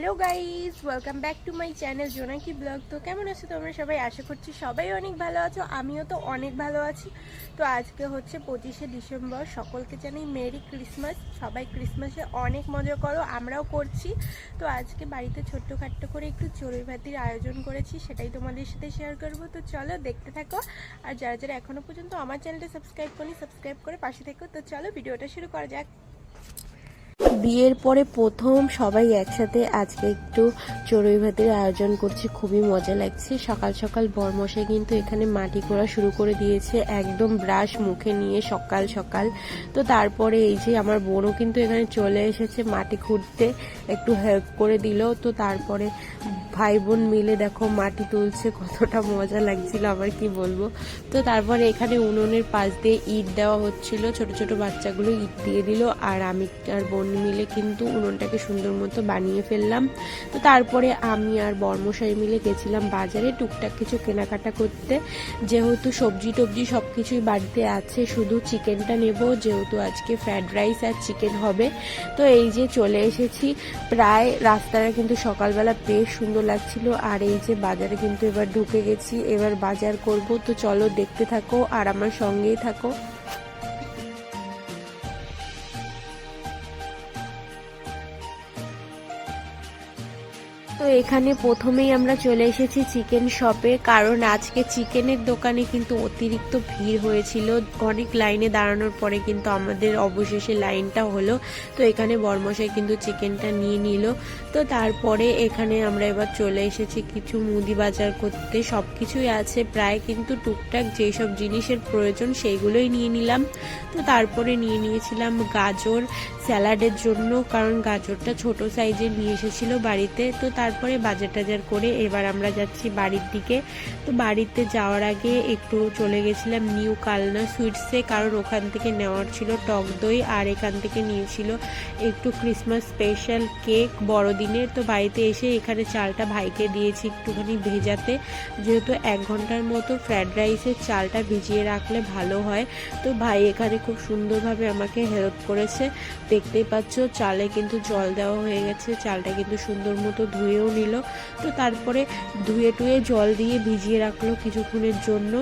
Hello guys welcome back to my channel Jonaki blog. তো কেমন আছো তোমরা সবাই? আশা করছি সবাই অনেক ভালো আছো, আমিও তো অনেক ভালো আছি। তো আজকে হচ্ছে পঁচিশে ডিসেম্বর, সকলকে জানাই মেরি ক্রিসমাস। সবাই ক্রিসমাসে অনেক মজা করো, আমরাও করছি। তো আজকে বাড়িতে ছোট্ট খাট্ট করে একটু চড়ুই ভাতির আয়োজন করেছি, সেটাই তোমাদের সাথে শেয়ার করব। তো চলো দেখতে থাকো। আর যারা যারা এখনও পর্যন্ত আমার চ্যানেলটা সাবস্ক্রাইব করি সাবস্ক্রাইব করে পাশে থেকো। তো চলো ভিডিওটা শুরু করা যাক। বিয়ের পরে প্রথম সবাই একসাথে আজকে একটু চড়ুই ভাতের আয়োজন করছি, খুবই মজা লাগছে। সকাল সকাল বরমশাই কিন্তু এখানে মাটি করা শুরু করে দিয়েছে, একদম ব্রাশ মুখে নিয়ে সকাল সকাল। তো তারপরে এই যে আমার বোনও কিন্তু এখানে চলে এসেছে মাটি খুঁড়তে, একটু হেল্প করে দিল। তো তারপরে ভাই বোন মিলে দেখো মাটি তুলছে, কতটা মজা লাগছিল আমার কি বলব? তো তারপরে এখানে উনুনের পাশ দিয়ে ইট দেওয়া হচ্ছিল, ছোট ছোট বাচ্চাগুলো ইট দিয়ে দিল, আর আমি আর বোন মিলে কিন্তু উনুনটাকে সুন্দর মতো বানিয়ে ফেললাম। তো তারপরে আমি আর বর্মশাই মিলে গেছিলাম বাজারে টুকটাক কিছু কেনাকাটা করতে। যেহেতু সবজি টবজি সব কিছুই বাড়িতে আছে, শুধু চিকেনটা নেব, যেহেতু আজকে ফ্রাইড রাইস আর চিকেন হবে। তো এই যে চলে এসেছি, প্রায় রাস্তাটা কিন্তু সকালবেলা বেশ সুন্দর লাগছিল, আর এই যে বাজারে কিন্তু এবার ঢুকে গেছি, এবার বাজার করব। তো চলো দেখতে থাকো আর আমার সঙ্গেই থাকো। এখানে প্রথমেই আমরা চলে এসেছি চিকেন শপে, কারণ আজকে চিকেনের দোকানে কিন্তু অতিরিক্ত ভিড় হয়েছিল। অনেক লাইনে দাঁড়ানোর পরে কিন্তু আমাদের অবশেষে লাইনটা হলো। তো এখানে বর্মশাই কিন্তু চিকেনটা নিয়ে নিল। তো তারপরে এখানে আমরা এবার চলে এসেছি কিছু মুদি বাজার করতে। সব কিছুই আছে প্রায়, কিন্তু টুকটাক যেসব জিনিসের প্রয়োজন সেইগুলোই নিয়ে নিলাম। তো তারপরে নিয়ে নিয়েছিলাম গাজর স্যালাডের জন্য, কারণ গাজরটা ছোট সাইজে নিয়ে এসেছিল বাড়িতে। তো তারপরে বাজার টাজার করে এবার আমরা যাচ্ছি বাড়ির দিকে। তো বাড়িতে যাওয়ার আগে একটু চলে গেছিলাম নিউ কালনা সুইটসে, কারণ ওখান থেকে নেওয়ার ছিল টক দই আর এখান থেকে নিয়েছিল একটু ক্রিসমাস স্পেশাল কেক বড়দিনের। তো বাড়িতে এসে এখানে চালটা ভাইকে দিয়েছি একটুখানি ভেজাতে। যেহেতু এক ঘণ্টার মতো ফ্রায়েড রাইসের চালটা ভিজিয়ে রাখলে ভালো হয়। তো ভাই এখানে খুব সুন্দরভাবে আমাকে হেল্প করেছে। দেখতেই পাচ্ছ, চালে কিন্তু জল দেওয়া হয়ে গেছে, চালটা কিন্তু সুন্দর মতো ধুয়েও নিল। তো তারপরে ধুয়ে টুয়ে জল দিয়ে ভিজিয়ে রাখল কিছুক্ষণের জন্য।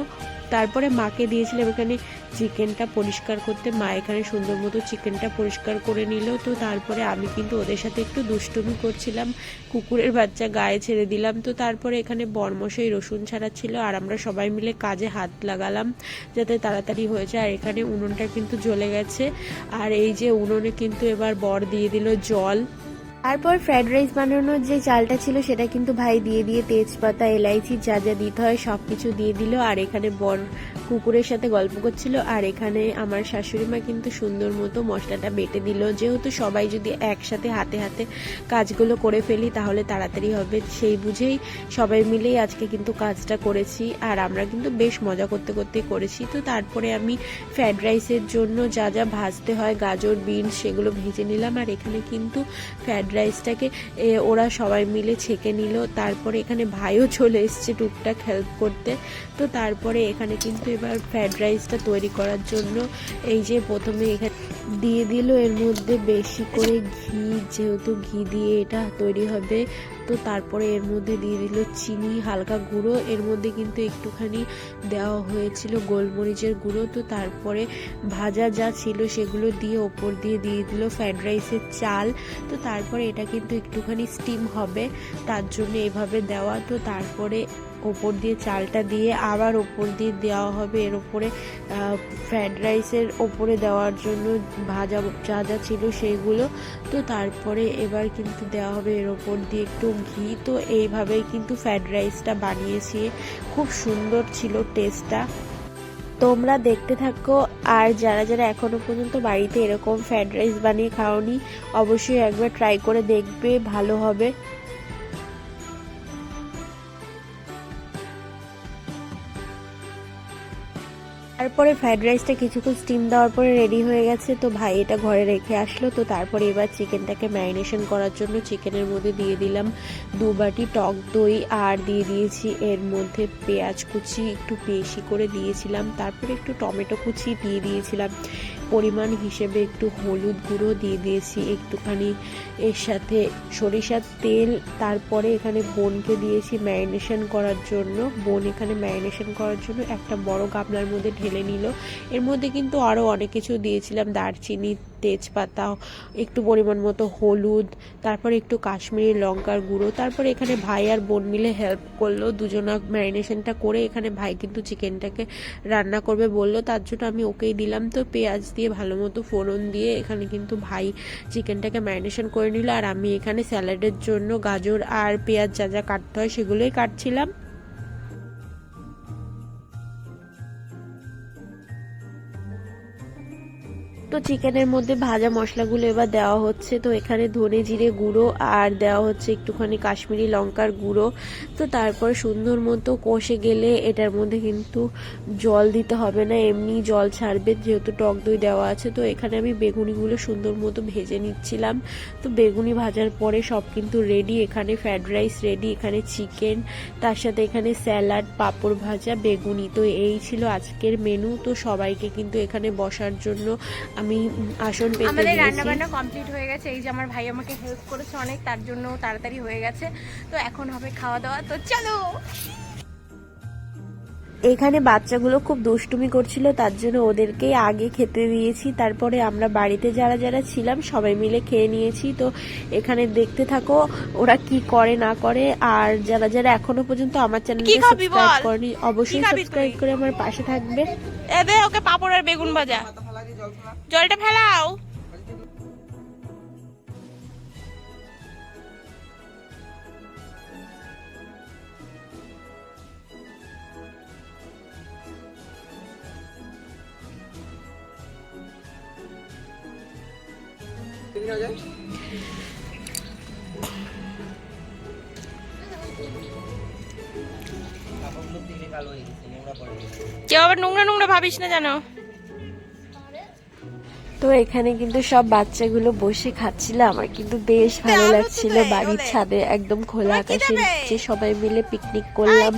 তারপরে মাকে দিয়েছিলাম এখানে চিকেনটা পরিষ্কার করতে। মা এখানে সুন্দর মতো চিকেনটা পরিষ্কার করে নিল। তো তারপরে আমি কিন্তু ওদের সাথে একটু দুষ্টুমি করছিলাম। কুকুরের বাচ্চা গায়ে ছেড়ে দিলাম। তো তারপরে এখানে বরমশাই রসুন ছাড়াচ্ছিল আর আমরা সবাই মিলে কাজে হাত লাগালাম যাতে তাড়াতাড়ি হয়ে যায়। আর এখানে উনুনটা কিন্তু জ্বলে গেছে। আর এই যে উনুনে কিন্তু এবার বর দিয়ে দিল জল। তারপর ফ্রাইড রাইস বানানোর যে চালটা ছিল সেটা কিন্তু ভাই দিয়ে দিয়ে তেজপাতা, এলাইচি, যা যা দিতে হয় সব কিছু দিয়ে দিল। আর এখানে বর কুকুরের সাথে গল্প করছিল, আর এখানে আমার শাশুড়ি মা কিন্তু সুন্দর মতো মশলাটা বেটে দিল। যেহেতু সবাই যদি একসাথে হাতে হাতে কাজগুলো করে ফেলি, তাহলে তাড়াতাড়ি হবে। সেই বুঝেই সবাই মিলেই আজকে কিন্তু কাজটা করেছি, আর আমরা কিন্তু বেশ মজা করতে করতে করেছি। তো তারপরে আমি ফ্রাইড রাইসের জন্য যা যা ভাজতে হয়, গাজর, বিনস, সেগুলো ভেজে নিলাম। আর এখানে কিন্তু ফ্রাইড রাইসটাকে ওরা সবাই মিলে ছেঁকে নিল। তারপরে এখানে ভাইও চলে এসছে টুকটাক হেল্প করতে। তো তারপরে এখানে কিন্তু এবার ফ্রাইড রাইসটা তৈরি করার জন্য এই যে প্রথমে এখানে দিয়ে দিল, এর মধ্যে বেশি করে ঘি, যেহেতু ঘি দিয়ে এটা তৈরি হবে, তো তারপরে এর মধ্যে দিয়ে দিল চিনি, হালকা গুঁড়ো, এর মধ্যে কিন্তু একটুখানি দেওয়া হয়েছিল গোলমরিচের গুঁড়ো, তো তারপরে ভাজা যা ছিল সেগুলো দিয়ে ওপর দিয়ে দিয়ে দিল ফ্রাইড রাইসের চাল, তো তারপরে এটা কিন্তু একটুখানি স্টিম হবে, তার জন্য এভাবে দেওয়া, তো তারপরে ওপর দিয়ে চালটা দিয়ে আবার ওপর দিয়ে দেওয়া হবে। এর ওপরে ফ্রাইড রাইসের ওপরে দেওয়ার জন্য ভাজা, যা যা ছিল সেইগুলো তো তারপরে এবার কিন্তু দেওয়া হবে এর ওপর দিয়ে একটু ঘি। তো এইভাবেই কিন্তু ফ্রাইড রাইসটা বানিয়েছি। খুব সুন্দর ছিল টেস্টটা তোমরা দেখতে থাকো। আর যারা যারা এখনও পর্যন্ত বাড়িতে এরকম ফ্রাইড রাইস বানিয়ে খাওনি, অবশ্যই একবার ট্রাই করে দেখবে, ভালো হবে। তারপরে ফ্রাইড রাইসটা কিছুক্ষণ স্টিম দেওয়ার পরে রেডি হয়ে গেছে। তো ভাই, এটা ঘরে রেখে আসলো। তো তারপরে এবার চিকেনটাকে ম্যারিনেশন করার জন্য চিকেনের মধ্যে দিয়ে দিলাম দু বাটি টক দই আর দিয়ে দিয়েছি এর মধ্যে পেঁয়াজ কুচি, একটু বেশি করে দিয়েছিলাম। তারপরে একটু টমেটো কুচি দিয়ে দিয়েছিলাম। পরিমাণ হিসেবে একটু হলুদ গুঁড়ো দিয়ে দিয়েছি, একটুখানি এর সাথে সরিষার তেল, তারপরে এখানে বোনকে দিয়েছি ম্যারিনেশন করার জন্য। বোন এখানে ম্যারিনেশন করার জন্য একটা বড় গামলার মধ্যে ঢেলে নিল। এর মধ্যে কিন্তু আরও অনেক কিছু দিয়েছিলাম, দারচিনি তেজপাতা, একটু পরিমাণ মতো হলুদ, তারপরে একটু কাশ্মীরি লঙ্কার গুঁড়ো, তারপরে এখানে ভাই আর বোন মিলে হেল্প করল, দুজনা ম্যারিনেশনটা করে এখানে ভাই কিন্তু চিকেনটাকে রান্না করবে বলল, তার জন্য আমি ওকেই দিলাম। তো পেঁয়াজ দিয়ে ভালো মতো ফোড়ন দিয়ে এখানে কিন্তু ভাই চিকেনটাকে ম্যারিনেশন করে নিল। আর আমি এখানে স্যালাডের জন্য গাজর আর পেঁয়াজ যা যা কাটতে হয় সেগুলোই কাটছিলাম। তো চিকেনের মধ্যে ভাজা মশলাগুলো এবার দেওয়া হচ্ছে। তো এখানে ধনে জিরে গুঁড়ো আর দেওয়া হচ্ছে একটুখানি কাশ্মীরি লঙ্কার গুঁড়ো। তো তারপর সুন্দর মতো কষে গেলে এটার মধ্যে কিন্তু জল দিতে হবে না, এমনি জল ছাড়বে যেহেতু টক দই দেওয়া আছে। তো এখানে আমি বেগুনিগুলো সুন্দর মতো ভেজে নিচ্ছিলাম। তো বেগুনি ভাজার পরে সব কিন্তু রেডি এখানে ফ্রাইড রাইস রেডি এখানে চিকেন তার সাথে এখানে স্যালাড পাঁপড় ভাজা, বেগুনি। তো এই ছিল আজকের মেনু তো সবাইকে কিন্তু এখানে বসার জন্য আমি আসন পেতে আমাদের রান্না বান্না কমপ্লিট হয়ে গেছে। এই যে আমার ভাই আমাকে হেল্প করেছে অনেক তার জন্য তাড়াতাড়ি হয়ে গেছে। তো এখন হবে খাওয়া দাওয়া। তো চলো! এখানে বাচ্চাগুলো খুব দুষ্টুমি করছিল তার জন্য ওদেরকেই আগে খেতে দিয়েছি। তারপরে আমরা বাড়িতে যারা যারা ছিলাম সবাই মিলে খেয়ে নিয়েছি। তো এখানে দেখতে থাকো ওরা কি করে না করে। আর যারা যারা এখনও পর্যন্ত আমার চ্যানেলকে সাবস্ক্রাইব? করেনি অবশ্যই সাবস্ক্রাইব করে আমার পাশে থাকবে। এ দে ওকে পাপড় আর বেগুন ভাজা। জলটা ফেলাও। কেউ আবার নোংরা নোংরা ভাবিস না জানো তো এখানে কিন্তু সব বাচ্চাগুলো বসে খাচ্ছিল আমার কিন্তু বেশ ভালো লাগছিল বাড়ির ছাদে একদম খোলা আকাশের নিচে সবাই মিলে পিকনিক করলাম।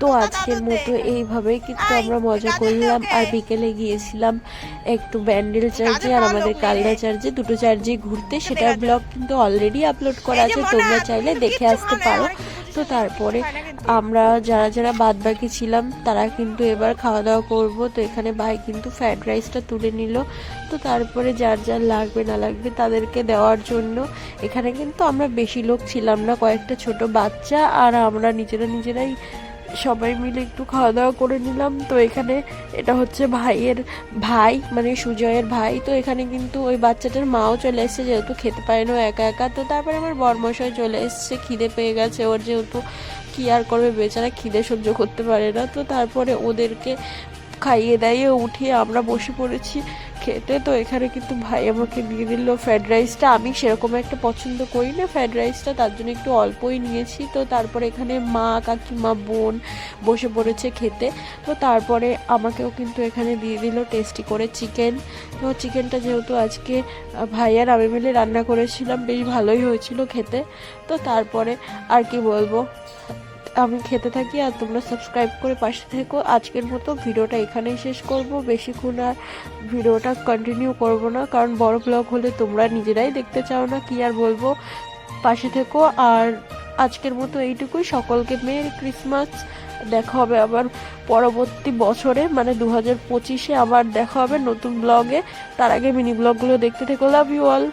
তো আজকের মতো এইভাবেই কিন্তু আমরা মজা করলাম। আর বিকেলে গিয়েছিলাম একটু ব্যান্ডেল চার্জে আর আমাদের কালনা চার্জে দুটো চার্জে ঘুরতে। সেটার ব্লগ কিন্তু অলরেডি আপলোড করা আছে তোমরা চাইলে দেখে আসতে পারো। তো তারপরে আমরা যারা যারা বাদ বাকি ছিলাম, তারা কিন্তু এবার খাওয়া দাওয়া করব। তো এখানে ভাই কিন্তু ফ্রাইড রাইসটা তুলে নিল। তো তারপরে যার যার লাগবে, না লাগবে তাদেরকে দেওয়ার জন্য। এখানে কিন্তু আমরা বেশি লোক ছিলাম না, কয়েকটা ছোট বাচ্চা। আর আমরা নিজেরা নিজেরাই সবাই মিলে একটু খাওয়া দাওয়া করে নিলাম। তো এখানে এটা হচ্ছে ভাইয়ের ভাই মানে সুজয়ের ভাই। তো এখানে কিন্তু ওই বাচ্চাটার মাও চলে এসেছে, যেহেতু খেতে পারে না একা একা। তো তারপরে আমার বরমশাই চলে এসেছে, খিদে পেয়ে গেছে। ওর যেহেতু কি আর করবে, বেচারা খিদে সহ্য করতে পারে না। তো তারপরে ওদেরকে খাইয়ে দাইয়ে উঠিয়ে আমরা বসে পড়েছি। খেতে তো এখানে কিন্তু ভাই আমাকে দিয়ে দিল ফ্রাইড রাইসটা আমি সেরকম একটা পছন্দ করি না ফ্রাইড রাইসটা তার জন্য একটু অল্পই নিয়েছি। তো তারপরে এখানে মা, কাকিমা, বোন বসে পড়েছে খেতে। তো তারপরে আমাকেও কিন্তু এখানে দিয়ে দিল টেস্টি করে চিকেন তো চিকেনটা যেহেতু আজকে ভাই আর আমি মিলে রান্না করেছিলাম, বেশ ভালোই হয়েছিল খেতে। তো তারপরে আর কি বলব? আমি খেতে থাকি আর তোমরা সাবস্ক্রাইব করে পাশে থেকো। আজকের মতো ভিডিওটা এখানেই শেষ করব। বেশিক্ষণ আর ভিডিওটা কন্টিনিউ করব না, কারণ বড় ব্লগ হলে তোমরা নিজেরাই দেখতে চাও না কি আর বলব। পাশে থেকো আর আজকের মতো এইটুকুই। সকলকে মেয়ের ক্রিসমাস। দেখা হবে আবার পরবর্তী বছরে মানে দু হাজার পঁচিশে আবার দেখা হবে নতুন ব্লগে তার আগে মিনি ব্লগগুলো দেখতে থেকো। Love you all